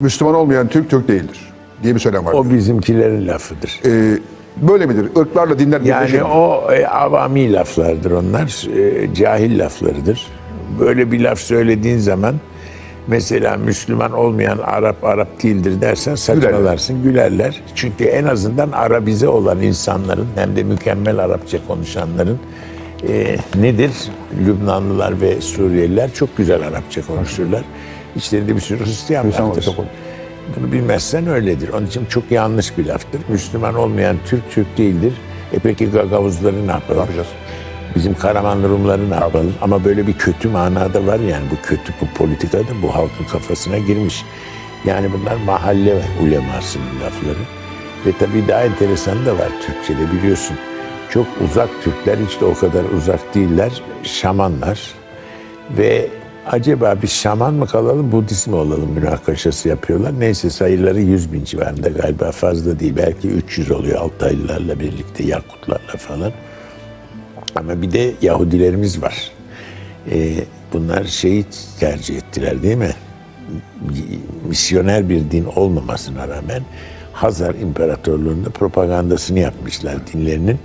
Müslüman olmayan Türk Türk değildir diye bir söylem var. O bizimkilerin lafıdır. Ee, böyle midir? Irklarla dinler Yani mi? o e, avami laflardır onlar, e, cahil laflarıdır. Böyle bir laf söylediğin zaman mesela Müslüman olmayan Arap Arap değildir dersen saçmalarsın, gülerler. Çünkü en azından Arabize olan insanların hem de mükemmel Arapça konuşanların e, nedir? Lübnanlılar ve Suriyeliler çok güzel Arapça konuşurlar. İçlerinde bir sürü Hristiyan vardır. Bunu bilmezsen öyledir. Onun için çok yanlış bir laftır. Müslüman olmayan Türk Türk değildir. E peki Gagavuzları ne yapalım? yapacağız? Bizim Karamanlı Rumları ne yapalım? Ama böyle bir kötü manada var yani bu kötü bu politikada bu halkın kafasına girmiş. Yani bunlar mahalle ulemasının lafları. Ve tabii daha enteresan da var Türkçe'de biliyorsun. Çok uzak Türkler hiç de o kadar uzak değiller. Şamanlar. Ve acaba bir şaman mı kalalım, Budist mi olalım münakaşası yapıyorlar. Neyse sayıları 100 bin civarında galiba fazla değil. Belki 300 oluyor Altaylılarla birlikte, Yakutlarla falan. Ama bir de Yahudilerimiz var. Ee, bunlar şeyi tercih ettiler değil mi? Misyoner bir din olmamasına rağmen Hazar İmparatorluğu'nda propagandasını yapmışlar dinlerinin.